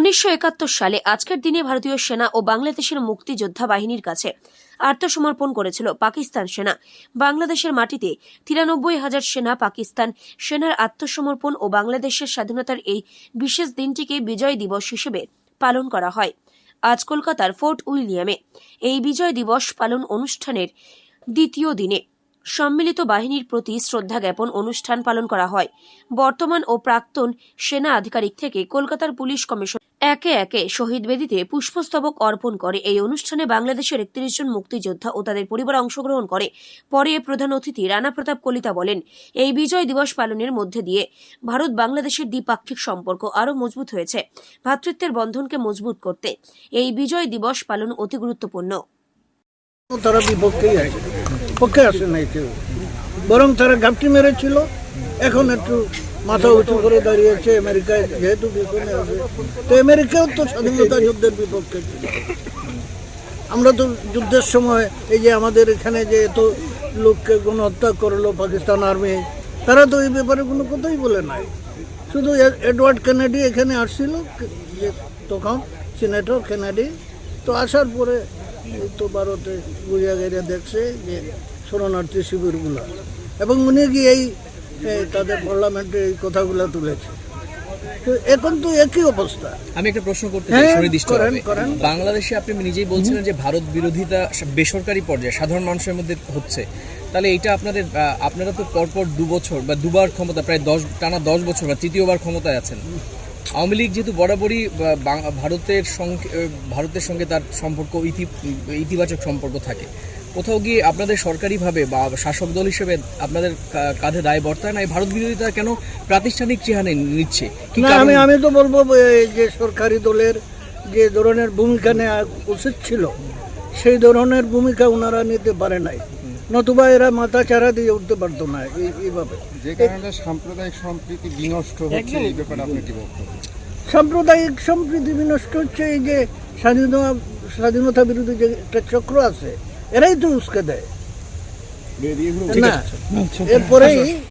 উনিশশো একাত্তর সালে আজকের দিনে ভারতীয় সেনা ও বাংলাদেশের মুক্তিযোদ্ধা বাহিনীর কাছে আত্মসমর্পণ করেছিল পাকিস্তান সেনা। বাংলাদেশের মাটিতে তিরানব্বই হাজার সেনা পাকিস্তান সেনার আত্মসমর্পণ ও বাংলাদেশের স্বাধীনতার এই বিশেষ দিনটিকে বিজয় দিবস হিসেবে পালন করা হয়। আজ কলকাতার ফোর্ট উইলিয়ামে এই বিজয় দিবস পালন অনুষ্ঠানের দ্বিতীয় দিনে সম্মিলিত বাহিনীর প্রতি শ্রদ্ধা জ্ঞাপন অনুষ্ঠান পালন করা হয়। বর্তমান ও প্রাক্তন সেনা আধিকারিক থেকে কলকাতার পুলিশ কমিশন একে একে শহীদ বেদিতে পুষ্পস্তবক অর্পণ করে। এই অনুষ্ঠানে বাংলাদেশের একত্রিশ জন মুক্তিযোদ্ধা ও তাদের পরিবার অংশগ্রহণ করে। পরে প্রধান অতিথি রানা প্রতাপ কলিতা বলেন, এই বিজয় দিবস পালনের মধ্যে দিয়ে ভারত বাংলাদেশের দ্বিপাক্ষিক সম্পর্ক আরও মজবুত হয়েছে। ভ্রাতৃত্বের বন্ধনকে মজবুত করতে এই বিজয় দিবস পালন অতি গুরুত্বপূর্ণ। পক্ষে আসে নাই কেউ। বরং তারা ঘাপটি মেরেছিল। এখন একটু মাথা উঁচু করে দাঁড়িয়েছে আমেরিকায়, যেহেতু পিছনে আছে। তো আমেরিকাও তো স্বাধীনতা যুদ্ধের বিপক্ষে ছিল। আমরা তো যুদ্ধের সময় এই যে আমাদের এখানে যে এত লোককে গণহত্যা করল পাকিস্তান আর্মি, তারা তো এই ব্যাপারে কোনো কথাই বলে নাই। শুধু এডওয়ার্ড কেনেডি এখানে আসছিল তখন সিনেটর কেনেডি। তো আসার পরে তো ভারতে বুঝা গেড়ে দেখছে যে শরণার্থী শিবিরগুলো। এবং উনি গিয়ে এই এই তাদের পার্লামেন্টে এই কথাগুলো তুলেছে। তো এখন তো একই অবস্থা। আমি একটা প্রশ্ন করতে হ্যাঁ, চাই করেন। বাংলাদেশে আপনি নিজেই বলছিলেন যে ভারত বিরোধিতা বেসরকারি পর্যায়ে সাধারণ মানুষের মধ্যে হচ্ছে। তাহলে এটা আপনাদের আপনারা তো পরপর দু বছর বা দুবার ক্ষমতা প্রায় দশ টানা দশ বছর বা তৃতীয়বার ক্ষমতায় আছেন। আওয়ামী লীগ যেহেতু বরাবরই ভারতের সঙ্গে ভারতের সঙ্গে তার সম্পর্ক ইতি- ইতিবাচক সম্পর্ক থাকে। কোথাও গিয়ে আপনাদের সরকারিভাবে বা শাসক দল হিসেবে আপনাদের কাঁধে দায় বর্তায় না এই ভারত বিরোধিতা কেন প্রাতিষ্ঠানিক চেহারা নিচ্ছে? কি না আমি আমি তো বলব এই যে সরকারি দলের যে ধরনের ভূমিকা নেওয়া উচিত ছিল সেই ধরনের ভূমিকা ওনারা নিতে পারে নাই। নতুবা এরা মাথা চারা দিয়ে উঠতে পারতো না এইভাবে। যে কারণে সাম্প্রদায়িক সম্প্রীতি বিনষ্ট হচ্ছে এই ব্যাপারে আপনি কি বক্তব্য সাম্প্রদায়িক সম্প্রীতি বিনষ্ট হচ্ছে এই যে স্বাধীনতা স্বাধীনতা বিরোধী যে একটা চক্র আছে এরাই তো উস্কে দেয়। না এরপরেই